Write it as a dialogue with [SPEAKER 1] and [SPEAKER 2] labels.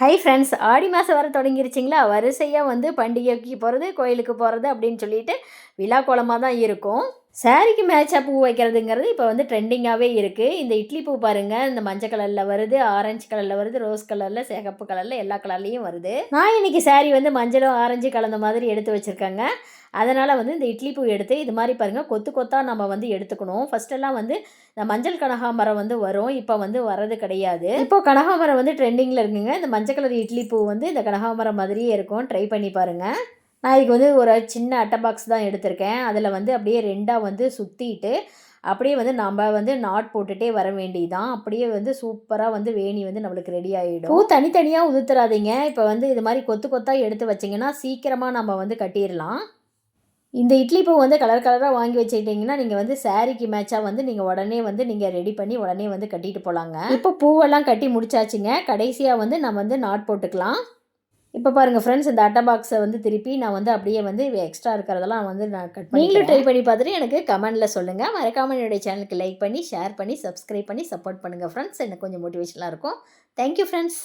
[SPEAKER 1] Hi friends ஆடி மாதம் வர தொடங்கிருச்சிங்களா? வரிசையாக வந்து பண்டிகைக்கு போகிறது கோயிலுக்கு போகிறது அப்படின்னு சொல்லிட்டு விழா கோலமாக தான் இருக்கும். சாரிக்கு மேட்சாக பூ வைக்கிறதுங்கிறது இப்போ வந்து ட்ரெண்டிங்காகவே இருக்குது இந்த இட்லி பூ பாருங்கள் இந்த மஞ்சள் கலரில் வருது ஆரஞ்சு கலரில் வருது ரோஸ் கலரில் சிகப்பு கலரில் எல்லா கலர்லேயும் வருது. நான் இன்னைக்கு சாரி வந்து மஞ்சளும் ஆரஞ்சு கலந்த மாதிரி எடுத்து வச்சுருக்கேங்க. அதனால் வந்து இந்த இட்லி பூ எடுத்து இது மாதிரி பாருங்கள் கொத்து கொத்தாக நம்ம வந்து எடுத்துக்கணும். ஃபஸ்ட்டெல்லாம் வந்து இந்த மஞ்சள் கனகாமரம் வந்து வரும். இப்போ வந்து வரது கிடையாது. இப்போ கனகாமரம் வந்து ட்ரெண்டிங்கில் இருக்குங்க. இந்த மஞ்சள் கலர் இட்லி பூ வந்து இந்த கனகாமரம் மாதிரியே இருக்கும். ட்ரை பண்ணி பாருங்கள் நான் இதுக்கு வந்து ஒரு சின்ன அட்டை பாக்ஸ் தான் எடுத்திருக்கேன். அதில் வந்து அப்படியே ரெண்டாக வந்து சுற்றிட்டு அப்படியே வந்து நம்ம வந்து நாட் போட்டுகிட்டே வர வேண்டியதான் அப்படியே வந்து சூப்பராக வந்து வேணி வந்து நம்மளுக்கு ரெடி ஆகிடும் பூ தனித்தனியாக உதுத்துறாதீங்க. இப்போ வந்து இது மாதிரி கொத்து கொத்தாக எடுத்து வச்சிங்கன்னா சீக்கிரமாக நம்ம வந்து கட்டிடலாம். இந்த இட்லி பூ வந்து கலர் கலராக வாங்கி வச்சுக்கிட்டிங்கன்னா நீங்கள் வந்து சாரீக்கு மேட்சாக வந்து நீங்கள் உடனே வந்து நீங்கள் ரெடி பண்ணி உடனே வந்து கட்டிட்டு போகலாங்க இப்போ பூவெல்லாம் கட்டி முடிச்சாச்சுங்க. கடைசியாக வந்து நம்ம வந்து நாட் போட்டுக்கலாம். இப்போ பாருங்கள் ஃப்ரெண்ட்ஸ் இந்த அட்டை பாக்ஸை வந்து திருப்பி நான் வந்து அப்படியே வந்து எக்ஸ்ட்ரா இருக்கிறதெல்லாம் வந்து நான் கட் நீங்களும் ட்ரை பண்ணி பார்த்துட்டு எனக்கு கமெண்டில் சொல்லுங்கள் மறக்காமல் என்னுடைய சேனலுக்கு லைக் பண்ணி ஷேர் பண்ணி சப்ஸ்கிரைப் பண்ணி சப்போர்ட் பண்ணுங்கள் ஃப்ரெண்ட்ஸ் எனக்கு கொஞ்சம் மோட்டிவேஷனாக இருக்கும். Thank you friends